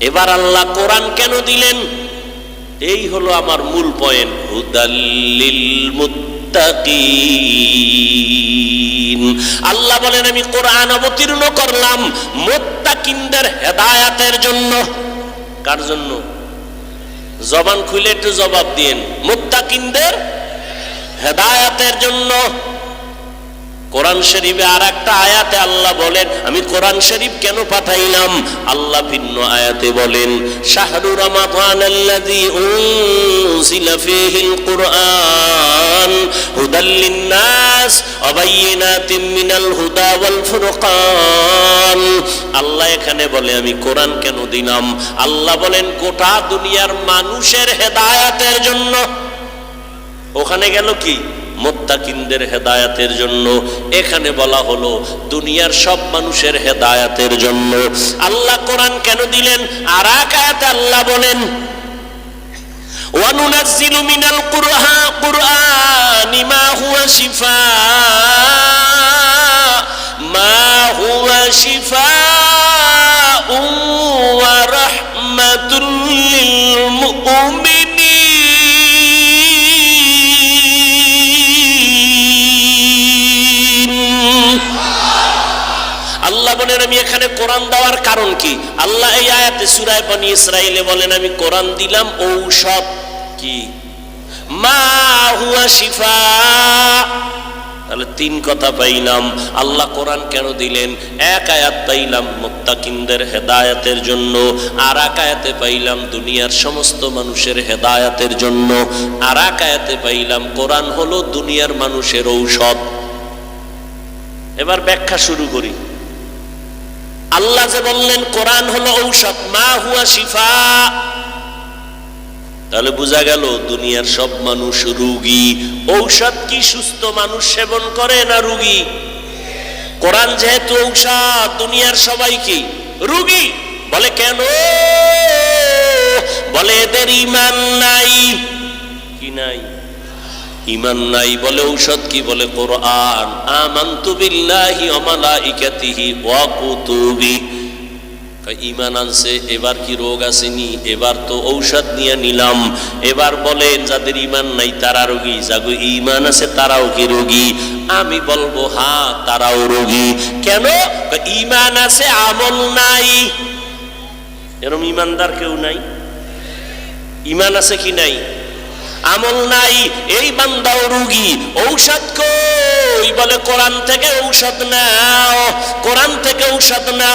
এবার আল্লাহ কোরআন কেন দিলেন? এই হলো আমার মূল পয়েন্ট। হুদাল্লিল আল্লাহ বলেন, আমি কোরআন অবতীর্ণ করলাম মুত্তাকিনদের হেদায়াতের জন্য। কার জন্য? জবান খুলে একটু জবাব দিন মুত্তাকিনদের হেদায়াতের জন্য। কোরআন শরীফে আর একটা আয়াতে আল্লাহ বলেন, আমি কোরআন শরীফ কেন পাঠাইলাম? আল্লাহ ভিন্ন আয়াতে বলেন লিন-নাস হুদা আল্লাহ এখানে বলে, আমি কোরআন কেন দিলাম? আল্লাহ বলেন, গোটা দুনিয়ার মানুষের হেদায়াতের জন্য। ওখানে গেল কি? মোত্তাকিনদের হেদায়াতের জন্য এখানে বলা হলো দুনিয়ার সব মানুষের হেদায়াতের জন্য আল্লাহ কোরআন কেন দিলেন আর এক আয়াতে আল্লাহ বলেন وَنُنَزِّلُ مِنَ الْقُرْآنِ قُرْآنِ مَا هُوَ شِفَاءٌ مَا هُوَ شِفَاءٌ বলেন, আমি এখানে কোরআন দেওয়ার কারণ কি? আল্লাহ এই আয়াতে সুরায় বনি ইসরাইলে বলেন, আমি কোরআন দিলাম ঔষধ কি? মা হুয়া শিফা। তাহলে তিন কথা পাইলাম। আল্লাহ কোরআন কেন দিলেন? এক আয়াত পাইলাম হেদায়াতের জন্য আর এক আয়াতে পাইলাম দুনিয়ার সমস্ত মানুষের হেদায়াতের জন্য আর এক আয়াতে পাইলাম কোরআন হলো দুনিয়ার মানুষের ঔষধ। এবার ব্যাখ্যা শুরু করি। আল্লাহ যে বললেন, কোরআন হলো ঔষধ, মা হুয়া শিফা। তাহলে বোঝা গেল দুনিয়ার সব মানুষ রুগী। ঔষধ কি সুস্থ মানুষ সেবন করে না রুগী? কোরআন যেহেতু ঔষধ, দুনিয়ার সবাই কি? রুগী। বলে, কেন? বলে, এদের ইমান নাই। কি নাই? ইমান নাই বলে ঔষধ কি বলে কোরআন? আমান্তু বিল্লাহি ওয়া মালাইকাতিহি ওয়া কুতুবি। ইমান আনছে, এবার কি রোগ আসেনি? এবার তো ঔষধ নিয়ে নিলাম। এবার বলে, যাদের ইমান নাই তারা রোগী। যাগো ইমান আছে তারাও কি রোগী? আমি বলব, হা, তারাও রোগী। কেন? ইমান আছে, আমল নাই। এরম ইমানদার কেউ নাই? ইমান আছে কি নাই? আমল নাই, এই বান্দাও রুগী, ঔষধ কই? বলে, কোরআন থেকে ঔষধ নাও, কোরআন থেকে ঔষধ নাও।